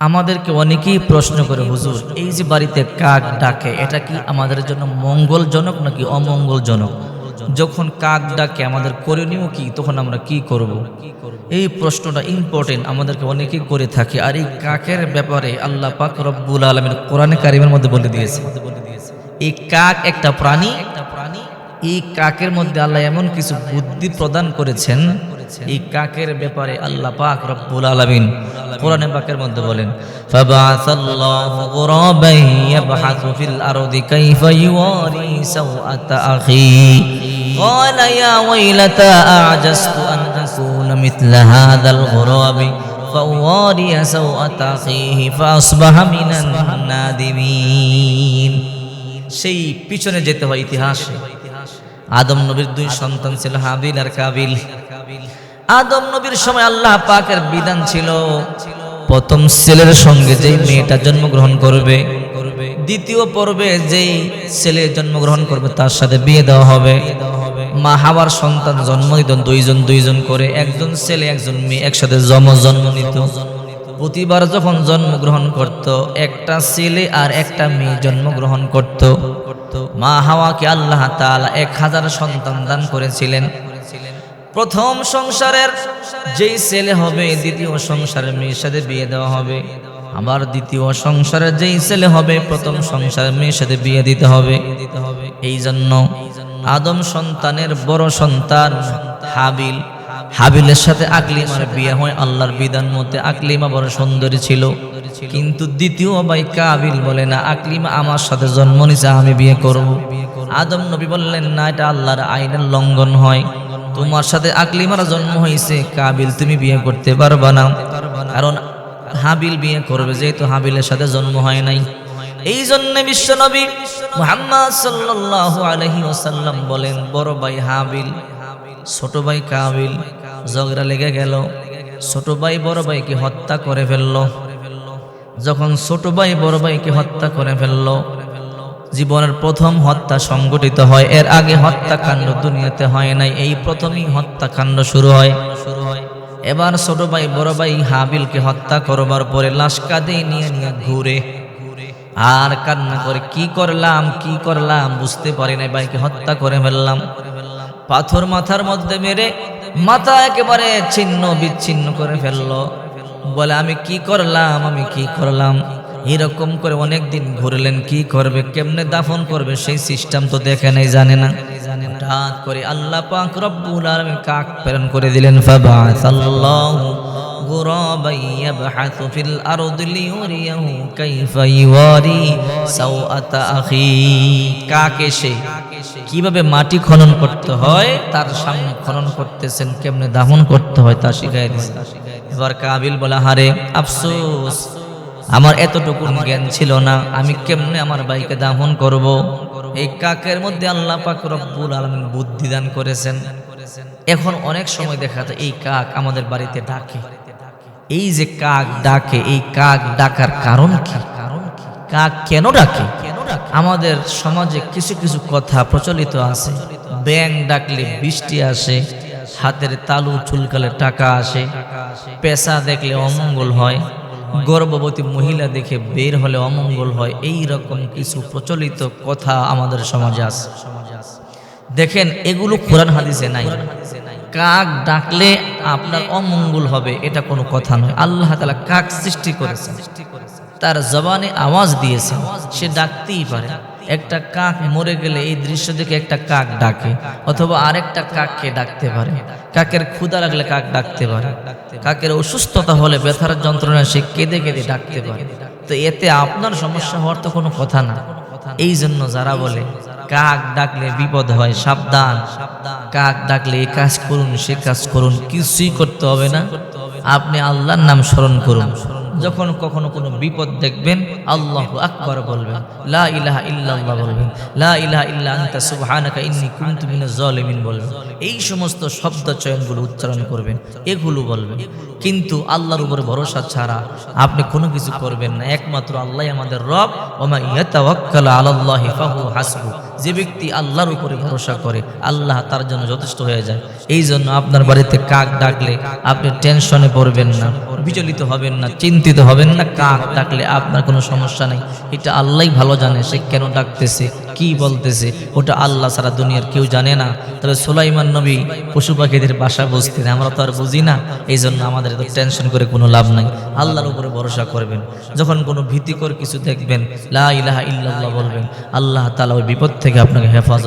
আমাদেরকে অনেকেই প্রশ্ন করে, হুজুর, এই যে বাড়িতে কাক ডাকে, এটা কি আমাদের জন্য মঙ্গলজনক নাকি অমঙ্গলজনক? যখন কাক ডাকে, আমাদের করণীয় কি? তখন আমরা কি করব। এই প্রশ্নটা ইম্পর্টেন্ট আমাদেরকে অনেকেই করে থাকে। আর এই কাকের ব্যাপারে আল্লাহ পাক রব্বুল আলমের কোরআন কারিমের মধ্যে বলে দিয়েছে। এই কাক একটা প্রাণী একটা প্রাণী, এই কাকের মধ্যে আল্লাহ এমন কিছু বুদ্ধি প্রদান করেছেন এই কাকের ব্যাপারে আল্লাহ পাক রব্বুল আলামিন কোরআনে পাকের মধ্যে বলেন ফাবাআসাল্লাহু গুরাবান ইয়াবহাসু ফিল আরদি কাইফা ইওয়ারি সাওআতা আখি قال يا ويلتى أعجزت أن أكون مثل هذا الغراب فأواري سوءة أخيه فأصبح من النادمين সেই পিছনে যেতে হয় ইতিহাসে আদম নবীর দুই সন্তান ছিল হাবিল আর কাবিল। আদম নবীর সময় আল্লাহ পাকের বিধান ছিল, প্রথম ছেলের সঙ্গে যেই মেয়েটা জন্মগ্রহণ করবে, দ্বিতীয় পর্বে যেই ছেলে জন্মগ্রহণ করবে তার সাথে বিয়ে দেওয়া হবে। মা হাওয়ার সন্তান জন্ম দিত দুইজন দুইজন করে, একজন ছেলে, একজন মেয়ে একসাথে জন্ম জন্ম নিত। প্রতিবার যখন জন্মগ্রহণ করত, একটা ছেলে আর একটা মেয়ে জন্মগ্রহণ করত। মা হাওয়াকে আল্লাহ তাআলা এক হাজার সন্তান দান করেছিলেন। প্রথম সংসারের যেই ছেলে হবে, দ্বিতীয় সংসারের মেয়ের সাথে বিয়ে দেওয়া হবে। আবার দ্বিতীয় সংসারের যেই ছেলে হবে, প্রথম সংসারের মেয়ের সাথে বিয়ে দিতে হবে। এই জন্য আদম সন্তানের বড় সন্তান হাবিল হাবিলের সাথে আকলিমার বিয়ে হয়, আল্লাহর বিধান মতে আকলিমা বড় সুন্দরী ছিল। কিন্তু দ্বিতীয় ভাই কাবিল বলে, না, আকলিমা আমার সাথে জন্ম নিছে আমি বিয়ে করব। আদম নবী বললেন, না, এটা আল্লাহর আইনের লঙ্ঘন হয়। তোমার সাথে আকলিমার জন্ম হয়েছে, কাবিল, তুমি বিয়ে করতে পারবা না। কারণ হাবিল বিয়ে করবে, যেহেতু হাবিলের সাথে জন্ম হয় নাই। এই জন্য বিশ্বনবী মুহাম্মদ সাল্লাল্লাহু আলাইহি ওয়াসাল্লাম বলেন, বড় ভাই হাবিল ছোট ভাই কাবিল ঝগড়া লেগে গেল। ছোট ভাই, বড় ভাইকে হত্যা করে ফেলল। যখন ছোট ভাই, বড় ভাইকে হত্যা করে ফেলল, জীবনের প্রথম হত্যা সংগঠিত হয়। এর আগে হত্যাকাণ্ড দুনিয়াতে হয় নাই। এই প্রথমেই হত্যাকাণ্ড শুরু হয়। শুরু হয় এবার ছোট ভাই, বড় ভাই হাবিলকে হত্যা করবার পরে লাশ কাঁধে নিয়ে নিয়ে ঘুরে। আর কান্না করে, কি করলাম কি করলাম? বুঝতে পারি না ভাইকে হত্যা করে ফেললাম। পাথর মাথার মধ্যে মেরে মাথা একেবারে ছিন্ন বিচ্ছিন্ন করে ফেলল। বলে, আমি কি করলাম? আমি কি করলাম? এরকম করে অনেক দিন ঘুরলেন, কি করবে? কেমনে দাফন করবে? সেই সিস্টেম তো দেখে নেই, জানে না। হঠাৎ করে আল্লাহ পাক রব্বুল আলামিন কাক প্রেরণ করে দিলেন ফাবাসাল্লাহু غرابا يبحث في الأرض ليريه كيف يواري سوءة أخيه কাক এসে কিভাবে মাটি খনন করতে হয় তার সামনে খনন করতেছেন কেমনে দাহন করতে হয় তা শিখাই দিয়েছেন এবার কাবিল বলা হারে আফসোস আমার এতটুকু জ্ঞান ছিল না আমি কেমনে আমার ভাইকে দাহন করব এই কাকের মধ্যে আল্লাহ পাক রব্বুল আলামিন বুদ্ধি দান করেছেন এখন অনেক সময় দেখা যায় এই কাক আমাদের বাড়িতে ডাকে এই যে কাক ডাকে, এই কাক ডাকার কারণ কি? কাক কেন ডাকে? আমাদের সমাজে কিছু কিছু কথা প্রচলিত আছে। ব্যাং ডাকলে বৃষ্টি আসে, হাতের তালু চুলকালে টাকা আসে পেশা দেখলে অমঙ্গল হয়, গর্ভবতী মহিলা দেখে বের হলে অমঙ্গল হয় এই রকম কিছু প্রচলিত কথা আমাদের সমাজে আছে। দেখেন, এগুলো কোরআন হাদিসে নাই। কাক ডাকলে আপনার অমঙ্গল হবে, এটা কোনো কথা নয়। আল্লাহ তালা কাক সৃষ্টি করেছেন। তার জবানে আওয়াজ দিয়েছে সে ডাকতেই পারে। একটা কাক মরে গেলে এই দৃশ্য দেখে একটা কাক ডাকে, অথবা আরেকটা কাককে ডাকতে পারে। কাকের ক্ষুদা লাগলে কাক ডাকতে পারে। কাকের অসুস্থতা হলে ব্যথার যন্ত্রণা সে কেঁদে কেঁদে ডাকতে পারে। তো এতে আপনার সমস্যা হওয়ার তো কোনো কথা না। এই জন্য যারা বলে কাক ডাকলে বিপদ হয়, সাবধান। কাক ডাকলে এ কাজ করুন, সে কাজ করুন, কিছুই করতে হবে না। আপনি আল্লাহর নাম স্মরণ করুন। যখন কখনো কোনো বিপদ দেখবেন, আল্লাহ আকবর বলবেন, লা বলবেন লা বলবেন। এই সমস্ত শব্দ চয়নগুলো উচ্চারণ করবেন, এগুলো বলবেন। কিন্তু আল্লাহর উপর ভরসা ছাড়া আপনি কোনো কিছু করবেন না। একমাত্র আল্লাহ আমাদের রব। ওমা ইয়াতাওয়াক্কাল আলাল্লাহি হাসবু। যে ব্যক্তি আল্লাহর উপরে ভরসা করে, আল্লাহ তার জন্য যথেষ্ট হয়ে যায়। এই জন্য আপনার বাড়িতে কাক ডাকলে আপনি টেনশনে পড়বেন না। বিচলিত হবেন না, চিন্তিত হবেন না, কাক ডাকলে আপনার কোনো সমস্যা নেই। এটা আল্লাহই ভালো জানে সে কেন ডাকতেছে, কি বলতেছে, ওটা আল্লাহ সারা দুনিয়ার কেউ জানে না। তবে সোলাইমান নবী পশু পাখিদের বাসা বুঝতেন, আমরা তো আর বুঝি না এই জন্য আমাদের এত টেনশন করে কোনো লাভ নাই। আল্লাহর উপরে ভরসা করবেন। যখন কোনো ভীতিকর কিছু দেখবেন, লা ইলাহা ইল্লাল্লাহ বলবেন, আল্লাহ তাআলা ওই বিপদ থেকে আপনাকে হেফাজত